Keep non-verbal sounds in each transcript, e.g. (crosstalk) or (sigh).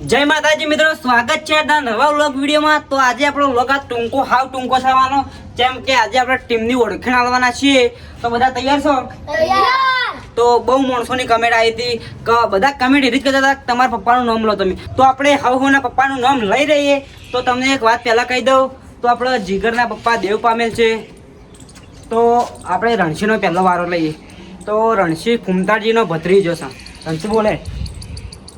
જય માતાજી મિત્રો સ્વાગત છે નવા વ્લોગ વિડીયોમાં. તો આજે આપણો વ્લોગ આ ટૂંકો હાવ ટૂંકો થવાનો. જેમ કે આજે આપણે ટીમની ઓળખાણ આવવાના છીએ. તો બધા તૈયાર છો? તો બહુ માણસોની કમેન્ટ આવી હતી કે બધા કમેન્ટ એવી જ કરતા હતા તમારા પપ્પાનું નામ લો તમે. તો આપણે હવ હોના પપ્પાનું નામ લઈ રહીએ. તો તમને એક વાત પહેલાં કહી દઉં. તો આપણો જીગરના પપ્પા દેવ પામેલ છે. તો આપણે રણસીનો પહેલો વારો લઈએ. તો રણસી ફૂમતાજીનો ભત્રીજો છે. રણસી બોલે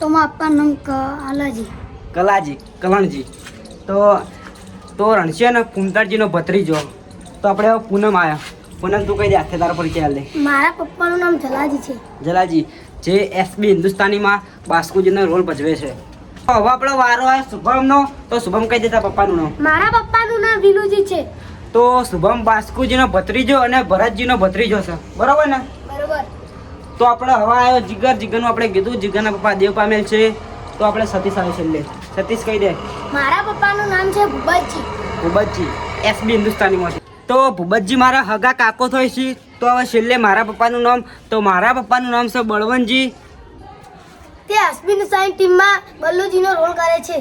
તો મારા પપ્પાનું નામ કલાજી કલાજી કલણજી. તો તો રણસી અને ફૂમતાજીનો ભત્રીજો. તો આપણે હવે પૂનમ આવ્યા પૂનમ તું કહી દે? હાથે તારા પરિચય આલ દે. મારા પપ્પાનું નામ જલાજી છે. જલાજી જે એસબી હિન્દુસ્તાનીમાં બાસ્કુજીનો રોલ ભજવે છે. તો હવે આપણો વારો આવે શુભમનો. તો શુભમ કહી દેતા પપ્પાનું નામ? મારા પપ્પાનું નામ વિનુજી છે. તો શુભમ બાસ્કુજીનો ભત્રીજો અને ભરતજીનો ભત્રીજો છે. બરોબર ને? બરોબર. તો આપણે હવા આવ્યો જીગર. જીગરનું આપણે કીધું જીગરના પપ્પા દેવ પામેલ છે. તો આપણે સતીશ આવે છેલ્લે સતીશ કહી દે. મારા પપ્પાનું નામ છે ભૂપતજી. ભૂપતજી એસબી હિન્દુસ્તાનીમાંથી તો ભૂપતજી મારા હગા કાકો થાય છે. તો હવે છેલ્લે મારા પપ્પાનું નામ. તો મારા પપ્પાનું નામ છે બળવંતજી. તે એસબી હિન્દુસ્તાની ટીમમાં બલ્લુજીનો રોલ કરે છે.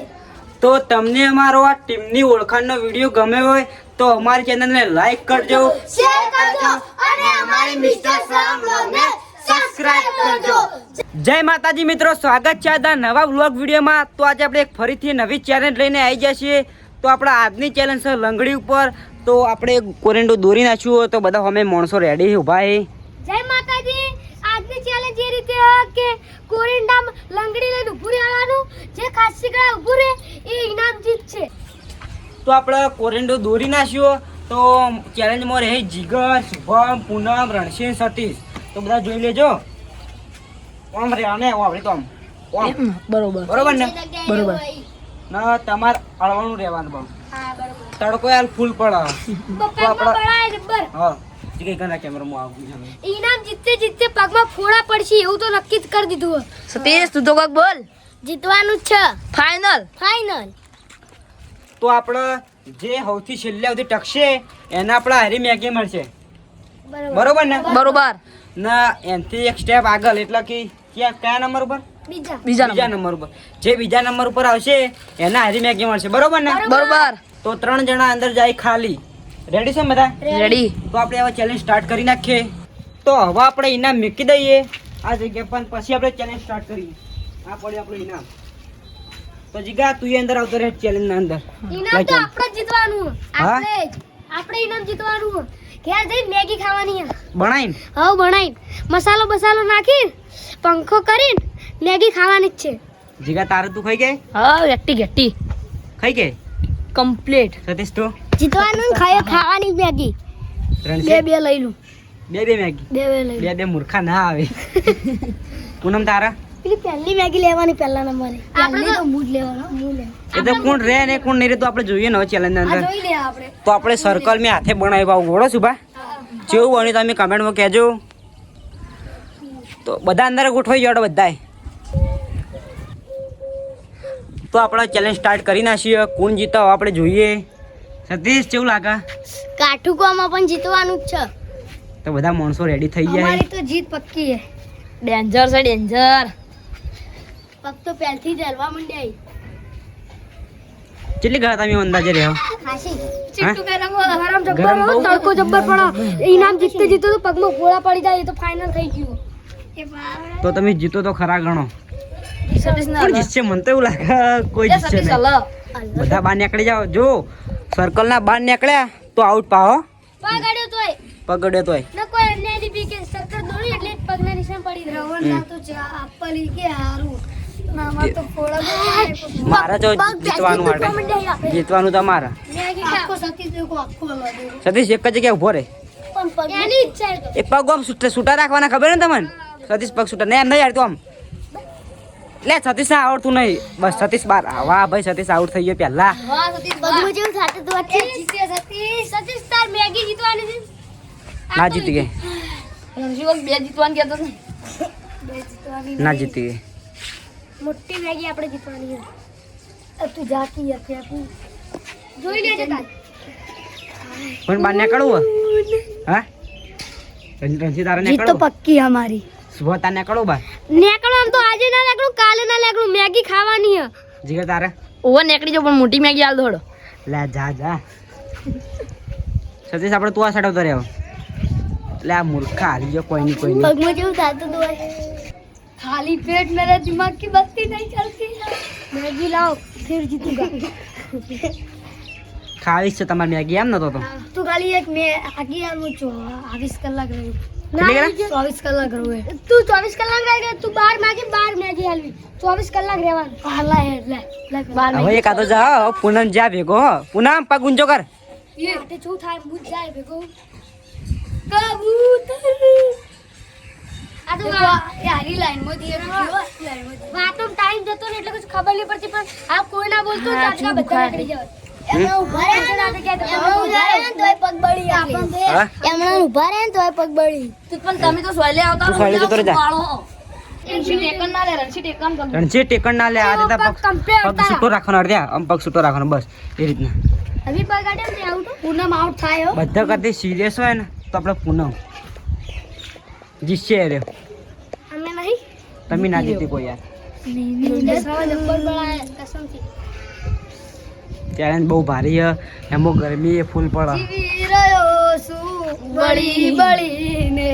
તો તમને અમારો આ ટીમની ઓળખાણનો વીડિયો ગમે હોય તો અમારી ચેનલને લાઈક કરજો. શેર કરજો અને અમારી મિસ્ટર શ્યામ બ્લોગને સબસ્ક્રાઇબ કરજો. જય માતાજી મિત્રો સ્વાગત છે આજના નવા વ્લોગ વિડીયોમાં. તો આજે આપણે એક ફરીથી નવી ચેલેન્જ લઈને આવી ગયા છીએ. તો આપણા આજની ચેલેન્જ છે લંગડી ઉપર. તો આપણે કોરેન્ડો દોરી નાખ્યું હોય તો બધા અમે માણસો રેડી ઊભા છે જય માતાજી. આજની ચેલેન્જ એ રીતે હ કે કોરિન્ડામ લંગડી લઈને ઊભું રહેવાનું જે ખાસી ગળા ઊભું રહે એ ઇનામ જીતશે તો આપણે કોરેન્ડો દોરી નાખ્યો. તો ચેલેન્જમાં રહે જીગર શુભમ પૂનમ રણસિંહ સતીશ. તો બધા જોઈ લેજો. ઓમ રે અને આપણે તો ઓમ. બરોબર. બરોબર ને? બરોબર. ના તમારે અળવાનું રહેવાનું બમ. તડકો યાર ફૂલ પડે. હા. કના આવું છે. ઇનામ જીતતે જીતતે પગમાં ફોડા પડશે એવું તો નક્કી જ કરી દીધું સતીશ તું તો કોક બોલ. જીતવાનું જ છે. ફાઇનલ ફાઇનલ તો આપણે જે સૌથી છેલ્લે સુધી ટકશે એને આપણે હારી મેગી મળશે. બરોબર. બરોબર ને? બરોબર. ના એનથી એક સ્ટેપ આગળ એટલે કે ક્યાં કયા નંબર ઉપર? બીજા. બીજા બીજા નંબર નંબર ઉપર. જે બીજા નંબર ઉપર આવશે એને હારી મેગી મળશે બરોબર ને? બરોબર. તો ત્રણ જણા અંદર જાય ખાલી. રેડી છે બધા? રેડી તો આપણે હવે ચેલેન્જ સ્ટાર્ટ કરી નાખીએ. તો હવે આપણે ઇનામ મૂકી દઈએ. આ જગ્યા પર પછી આપણે ચેલેન્જ સ્ટાર્ટ કરીએ. આ પડ્યું આપણું ઇનામ. તો જીગા તું અંદર આવતો રહે ચેલેન્જ ના અંદર. ઇનામ તો આપણે જીતવાનું. આપણે જ. આપણે ઇનામ જીતવાનું. ઘેર જઈને મેગી ખાવાની છે. ભણાઈને હવ બનાવીને. મસાલો બસાલો નાખીને પંખો કરીને મેગી ખાવાની જ છે. જીગા તારું તું ખાઈ ગઈ? હા ગેટી ગેટી ખાઈ ગઈ? કમ્પ્લીટ સતીશ તો? જીતવાનું ને ખાય ખાવાની મેગી. બે બે લઈ લઉં. બે બે મેગી? બે બે લઈ બે બે મૂર્ખા ના આવે. (laughs) પૂનમ તારા? પેલી પહેલી મેગી લેવાની પહેલા નંબરે. આપણે તો મૂડ લેવાનો મૂડ એ તો કોણ રે ને કોણ નહીં રે તો આપણે જોઈએ ને ચેલેન્જ અંદર. જોઈ લે આપણે. તો આપણે સર્કલ મેં હાથે બનાવી પાવું સુભા? જેવું બન્યું તમે કમેન્ટમાં કહેજો. તો બધા અંદર ગોઠવાઈ જાડો બધાએ તો આપણે ચેલેન્જ સ્ટાર્ટ કરી નાખીએ. કોણ જીતા આપણે જોઈએ. સતીશ કેવું લાગે? કાઠુકોમાં પણ જીતવાનું જ છે. તો બધા માણસો રેડી થઈ ગયા અમારી તો જીત પક્કી છે. ડેન્જર છે ડેન્જર પગ તો પહેલથી જ હલવા મંડ્યા કેટલી ગયા તમે અંદાજે રહ્યો? ગરમ તડકો જબ્બર પડો ઇનામ જીતતે જીતતે તો પગમાં ગોળા પડી જાય એ તો ફાઇનલ થઈ ગયું. તો તમે જીતો તો ખરા ગણો. કોણ જીતશે મને તો એવું લાગે કોઈ જીતશે નહીં. બધા બહાર નીકળી જાઓ. જો સર્કલ ના બહાર નીકળ્યા તો આઉટ પાવો પગડ્યો તોય. પકડ્યો તોય. ન કોઈ અન્યાયથી બી કે સરકાર દોડી એટલે જ પગના નિશાન પડી રહ્યા હમ. તો આપલી કે હારું. મામા તો ફોડા મારે તો જીતવાનું માટે. જીતવાનું તમારે. સતીશ એક જ જગ્યાએ ઊભો રે. પગ એની એ પગ આમ છૂટા રાખવાના ખબર ને તમને? સતીશ પગ છૂટા. નહીં એમ નહીં આવડતું તું આમ. લે સતીશ ને આવડતું નહીં. બસ સતીશ બાર. વાહ ભાઈ સતીશ આઉટ થઈ ગયો પહેલા. ના જીતી ગઈ. ને. બે જીતવાની ના જીતી ગઈ. મોટી મેગી આપણે જીતવાની તું જાતી હતી જોઈ લેજે પણ બાર નીકળવું હે? હા? રંજી રંજી તારે જીત તો પક્કી અમારી. સુભતા નીકળો બા નેકળો આમ તો આજે ના નીકળું કાલે ના નીકળું. મેગી ખાવાની હે. જીગર તારે? ઓવર નીકળી જો પણ મોટી મેગી આલ દોડો લે જા જા. સતીશ આપણે તું આ સડવતો રહ્યો એટલે આ મૂર્ખા હાલી ગયો કોઈ ની કોઈ ની પગમાં જેવું થાતું દોય ખાલી પેટ મેરા દિમાગ કી બત્તી નહીં ચલતી. મેગી લાવો ફિર જીતूंगा ખાવીશ છે તમારી મેગી એમ નતો તો. તું ખાલી એક મેગી આલું છું આવીસ કલાક રહ્યું કલાક? રહું જા ભેગો પૂનમ પગ ટાઈમ જતો ને એટલે કશું ખબર નહીં પડતી પણ આ કોઈ ના બોલતો હા? એમણે ઊભા રહે ને તોય પગ બળી પણ તમે તો સોયલે આવતા સોયલે તો રહેજા. રણજી ટેકન ના લે રણસી રણજી ટેકણ ના લે આ રીતે પગ. છૂટો રાખવાનો અડધ્યા આમ પગ છૂટો રાખવાનો બસ એ રીતના. અભી પગ આડે ને આઉટ પૂનમ આઉટ થાય હો. બધા કરતી સિરિયસ હોય ને તો આપણે પૂનમ. જીતશે એ અમે નહીં. તમે ના જીતી કોઈ યાર. ત્યારે ચેલેન્જ બહુ ભારી છે એમાં ગરમી એ ફૂલ પડે. છું બળી બળીને.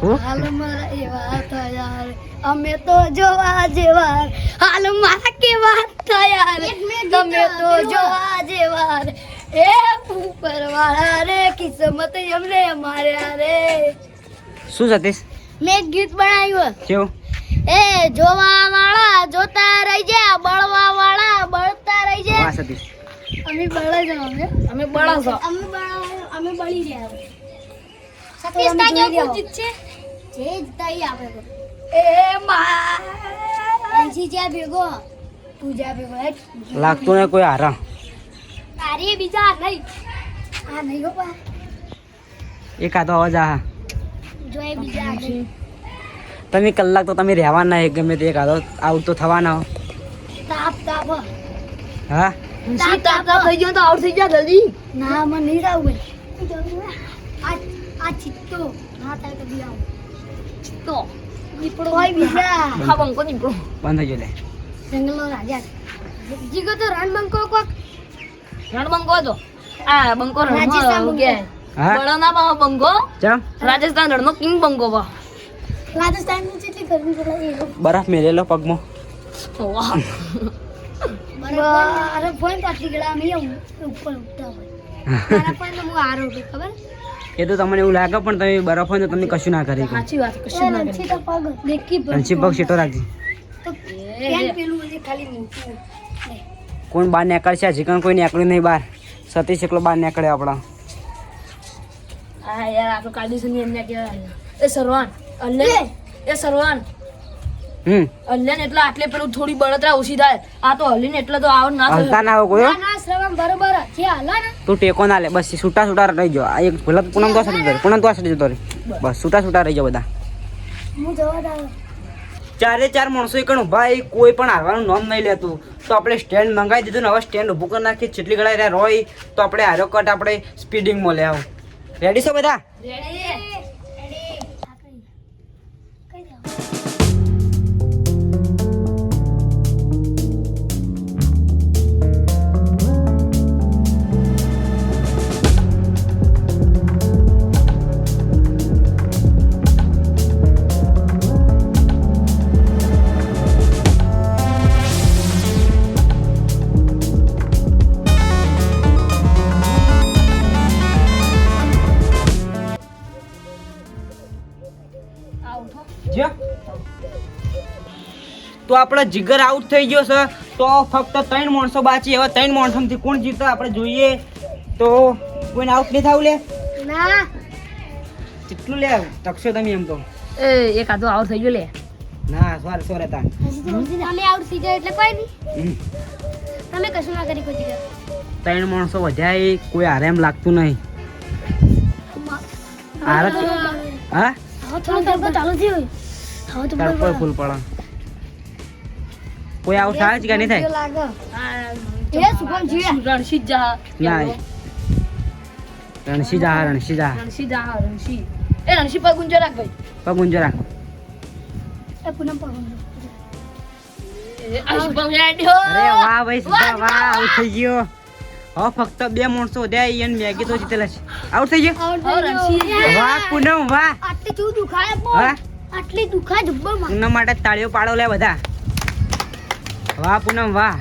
શું હાલ મારા એવા થયા અમે તો જોવા જેવા. હાલ મારા કેવા થયા. તમે તો જોવા જેવા. રે. એ ઉપરવાળા રે કિસ્મત એમને માર્યા રે. શું સતીશ? મેં એક ગીત બનાવ્યું કેવું? એ જોવા વાળા જોતા રહી જા બળવા વાળા બળતા રહી જાય સતીશ. અમે બળા જ અમે. અમે બળા અમે બળા અમે બળી રહ્યા સતીશ તા કેવું જીત છે જે જીતાઈ આપે એ મા અંશી જ્યાં ભેગો. તું જ્યાં ભેગો લાગતું ને કોઈ હારા. તારી બીજા નહીં. આ નહીં ગો પા એક આતો અવાજ આ જો બીજા નહીં. તમે કલાક તો તમે રહેવાના એક ગમે તે કાઢો આતો આઉટ તો થવાના હો. તાપ તાપ. હા? તાપ તાપ થઈ ગયો તો આઉટ થઈ જા જલ્દી? ના મને નહીં આવું ભાઈ આ આ ચિત્તો. ના થાય તો બી આવું તો હોય બીજા હા? બંકો નીકળો બંધ થઈ ગયો લે જંગલનો રાજા જીગો તો રણ કોક રણ હતો આ બંકો રાજસ્થાન. કે બંકો ચમ? રાજસ્થાન રણનો કિંગ બંકો બા રાજસ્થાનની જેટલી ગરમી પડે બરફ મેલેલો પગમાં. વાહ. અરે ફોન પાછી ગયા ઉપર ઉઠતા હોય. એ તો તમને એવું લાગે પણ તમે બરફ હોય તો તમે કશું ના કરી સાચી વાત કશું ના રણછી તો પગ દેખી પગ સીટો રાખજે. કોણ બહાર નીકળશે? ચિકન કોઈ નીકળ્યું નહીં બહાર. સતીશ એકલો બહાર નીકળે આપણા. હા યાર આપણો કાયદેસરની એમને કહેવાય. એ સરવાન અલ્લે એ સરવાન. હમ. અલ્લે ને એટલે આટલે પેલું થોડી બળતરા ઓછી થાય. આ તો હલીને એટલે તો આવ ના હલતા ના હોય કોઈ ના ના શ્રવણ બરોબર છે હાલો ને. તું ટેકો ના લે બસ છૂટા છૂટા રહી જાઓ. આ એક ભલે પૂનમ તો જતો રહે. પૂનમ તો આ સાઈડ બસ. છૂટા છૂટા રહી બધા. હું જવા દઉં. ચારે ચાર માણસો એક ભાઈ કોઈ પણ હારવાનું નામ નહીં લેતું. તો આપણે સ્ટેન્ડ મંગાવી દીધું ને હવે સ્ટેન્ડ ઊભું કરી નાખીએ. જેટલી રહ્યા રોય તો આપણે હારો કટ આપણે સ્પીડિંગમાં લે આવું. રેડી છો બધા? તો આપણો જીગર આઉટ થઈ ગયો છે. તો ફક્ત ત્રણ માણસો બાકી હવે ત્રણ માણસોમાંથી કોણ જીતે આપણે જોઈએ. તો કોઈને આઉટ નહીં થાવ લે? ના. કેટલું લે? તકશો તમે એમ તો. એ એક આધો આઉટ થઈ ગયો લે. ના સોરે સોરે તા તમે આઉટ થઈ ગયો એટલે કોઈ નહીં. તમે કશું ના કરી કોઈ જીગર ત્રણ માણસો વધ્યા કોઈ હારે એમ લાગતું નહીં. હારે હા? હવે તો ફૂલ પડે. કોઈ આવું થાય. છે કે નહીં થાય રણસી જ રણસી જા રણસી જા રણસી જા રણસી એ રણસી પગ રાખ ભાઈ. પગ રાખ. એ પૂનમ પગમ એ આ શુભમ હેડ્યો અરે વાહ ભાઈ સીધા વાહ. આઉટ થઈ ગયો. હવે ફક્ત બે માણસો મેગી તો જીતેલા છે. આઉટ થઈ ગયો. વાહ. પૂનમ વાહ. આટલી દુખાય આટલી દુખાય પૂનમ માટે તાળીઓ પાડો લે બધા. વાહ પૂનમ વાહ.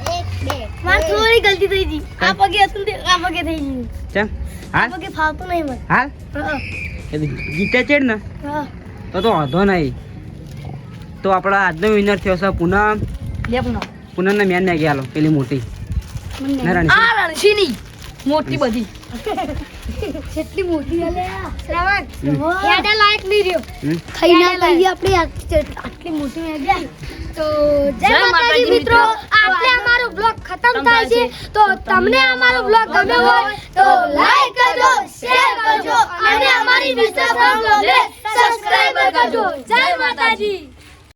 માર થોડી ગલતી થઈ ગઈ. આ પગે હતું તે આ પગે થઈ ગઈ. ચમ હાલ. પગે ફાવતું નહીં મને. હાલ. હા, એ તો જીતે ચેડ ને. તો તો વાંધો નહીં. તો આપણો આજનો વિનર થયો છે પૂનમ. લે પૂનમ. પૂનમ ને મેન ને આલો પેલી મોટી. મને નહીં. આ રણસીની મોટી બધી. કેટલી મોટી હલે આ. શ્રાવણ, હમ. યાડા લાયક નહીં રહ્યો. હમ? લઈએ આપણે આટલી આટલી મોટી મેગી તો જય માતાજી મિત્રો આપણે અમારો બ્લોગ ખતમ થાય છે. તો તમને અમારો બ્લોગ ગમ્યો હોય તો લાઈક કરજો શેર કરજો અને અમારી વિશ્વાસ સબસ્ક્રાઇબ કરજો. જય માતાજી.